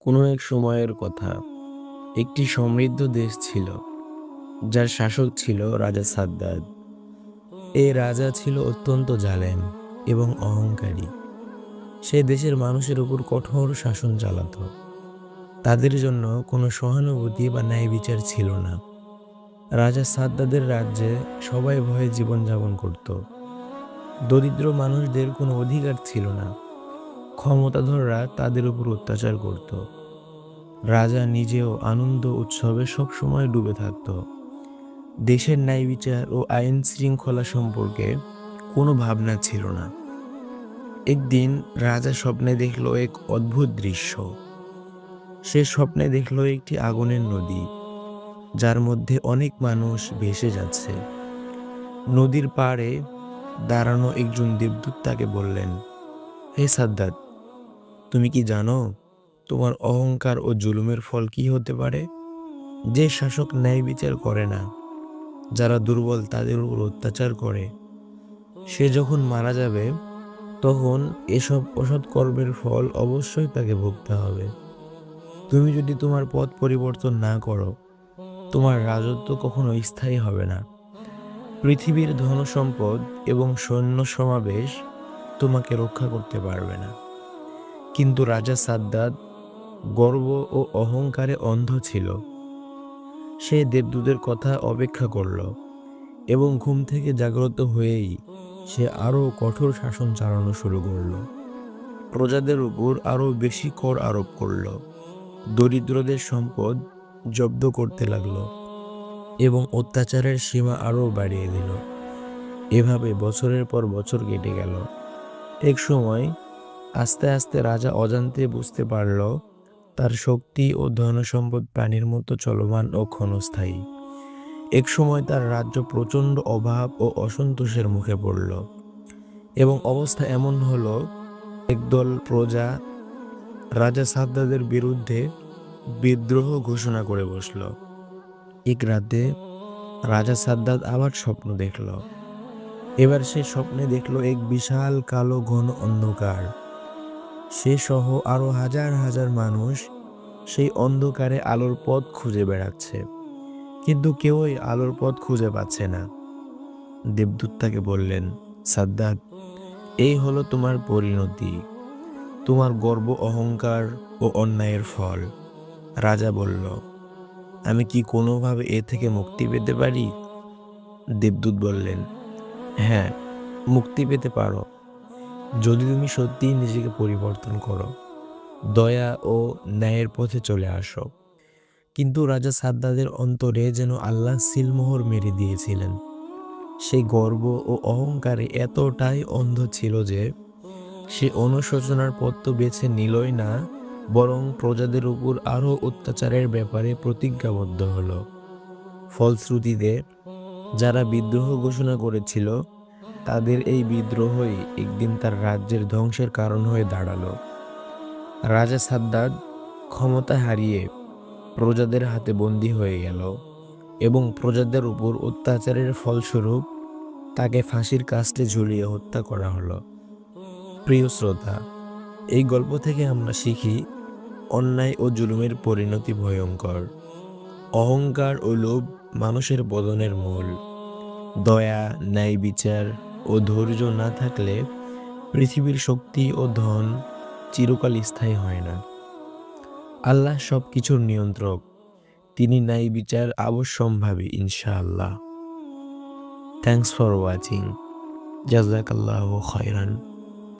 কোনো এক সময়ের কথা। একটি সমৃদ্ধ দেশ ছিল, যার শাসক ছিল রাজা সাদ্দাদ। এ রাজা ছিল অত্যন্ত জালেম এবং অহংকারী। সে দেশের মানুষের উপর কঠোর শাসন চালাতো। তাদের জন্য কোনো সহানুভূতি বা ন্যায় বিচার ছিল না। রাজা সাদ্দাদের রাজ্যে সবাই ভয়ে জীবনযাপন করত। দরিদ্র মানুষদের কোনো অধিকার ছিল না। ক্ষমতাধররা তাদের উপর অত্যাচার করত। রাজা নিজেও আনন্দ উৎসবে সবসময় ডুবে থাকত। দেশের ন্যায় বিচার ও আইন শৃঙ্খলা সম্পর্কে কোনো ভাবনা ছিল না। একদিন রাজা স্বপ্নে দেখল এক অদ্ভুত দৃশ্য। সে স্বপ্নে দেখল একটি আগুনের নদী, যার মধ্যে অনেক মানুষ ভেসে যাচ্ছে। নদীর পাড়ে দাঁড়ানো একজন দেবদূত তাকে বললেন, হে সাদ্দাত তুমি কি জানো তোমার অহংকার ও জুলুমের ফল কি হতে পারে? যে শাসক ন্যায় বিচার করে না, যারা দুর্বল তাদের উপর অত্যাচার করে। সে যখন মারা যাবে, তখন এসব অসৎ কর্মের ফল অবশ্যই তাকে ভুগতে হবে। তুমি যদি তোমার পথ পরিবর্তন না করো, তোমার রাজত্ব কখনো স্থায়ী হবে না। পৃথিবীর ধনসম্পদ এবং সৈন্য সমাবেশ তোমাকে রক্ষা করতে পারবে না। কিন্তু রাজা সাদ্দাত গর্ব ও অহংকারে অন্ধ ছিল। সে দেবদূতের কথা অপেক্ষা করল এবং ঘুম থেকে জাগ্রত হয়েই সে আরও কঠোর শাসন চালানো শুরু করল। প্রজাদের উপর আরও বেশি কর আরোপ করল। দরিদ্রদের সম্পদ জব্দ করতে লাগল এবং অত্যাচারের সীমা আরও বাড়িয়ে দিল। এভাবে বছরের পর বছর কেটে গেল। এক সময় আস্তে আস্তে রাজা অজান্তে বুঝতে পারল, তার শক্তি ও ধনসম্পদ প্রাণীর মতো চলমান ও ক্ষণস্থায়ী। এক সময় তার রাজ্য প্রচণ্ড অভাব ও অসন্তোষের মুখে পড়ল এবং অবস্থা এমন হলো, একদল প্রজা রাজা সাদ্দাদের বিরুদ্ধে বিদ্রোহ ঘোষণা করে বসল। এক রাতে রাজা সাদ্দাত আবার স্বপ্ন দেখল। এবার সে স্বপ্নে দেখল এক বিশাল কালো ঘন অন্ধকার। সে সহ আরও হাজার হাজার মানুষ সেই অন্ধকারে আলোর পথ খুঁজে বেড়াচ্ছে। কিন্তু কেউই আলোর পথ খুঁজে পাচ্ছে না। দেবদূত তাকে বললেন সাদ্দাত এই হলো তোমার পরিণতি। তোমার গর্ব অহংকার ও অন্যায়ের ফল। রাজা বলল, আমি কি কোনোভাবে এ থেকে মুক্তি পেতে পারি? দেবদূত বললেন হ্যাঁ মুক্তি পেতে পারো। যদি তুমি সত্যিই নিজেকে পরিবর্তন করো, দয়া ও ন্যায়ের পথে চলে আসো। কিন্তু রাজা সাদ্দাদের অন্তরে যেন আল্লাহ সিলমোহর মেরে দিয়েছিলেন। সেই গর্ব ও অহংকারে এতটাই অন্ধ ছিল যে, সে অনুশোচনার পথ তো বেছে নিলই না, বরং প্রজাদের উপর আরও অত্যাচারের ব্যাপারে প্রতিজ্ঞাবদ্ধ হলো। ফলশ্রুতিতে, যারা বিদ্রোহ ঘোষণা করেছিল তাদের এই বিদ্রোহই একদিন তার রাজ্যের ধ্বংসের কারণ হয়ে দাঁড়াল। রাজা সাদ্দাদ ক্ষমতা হারিয়ে প্রজাদের হাতে বন্দী হয়ে গেল এবং প্রজাদের উপর অত্যাচারের ফলস্বরূপ তাকে ফাঁসির কাস্টে ঝুলিয়ে হত্যা করা হলো। প্রিয় শ্রোতা, এই গল্প থেকে আমরা শিখি, অন্যায় ও জুলুমের পরিণতি ভয়ঙ্কর। অহংকার ও লোভ মানুষের বদনের মূল। দয়া, ন্যায় বিচার ও ধৈর্য না থাকলে পৃথিবীর শক্তি ও ধন চিরকাল স্থায়ী হয় না। আল্লাহ সব কিছুর নিয়ন্ত্রক। তিনি নাই বিচার আবশ্যম্ভাবী, ইনশাআল্লাহ। থ্যাংকস ফর ওয়াচিং জাজাকাল্লাহ খয়রান।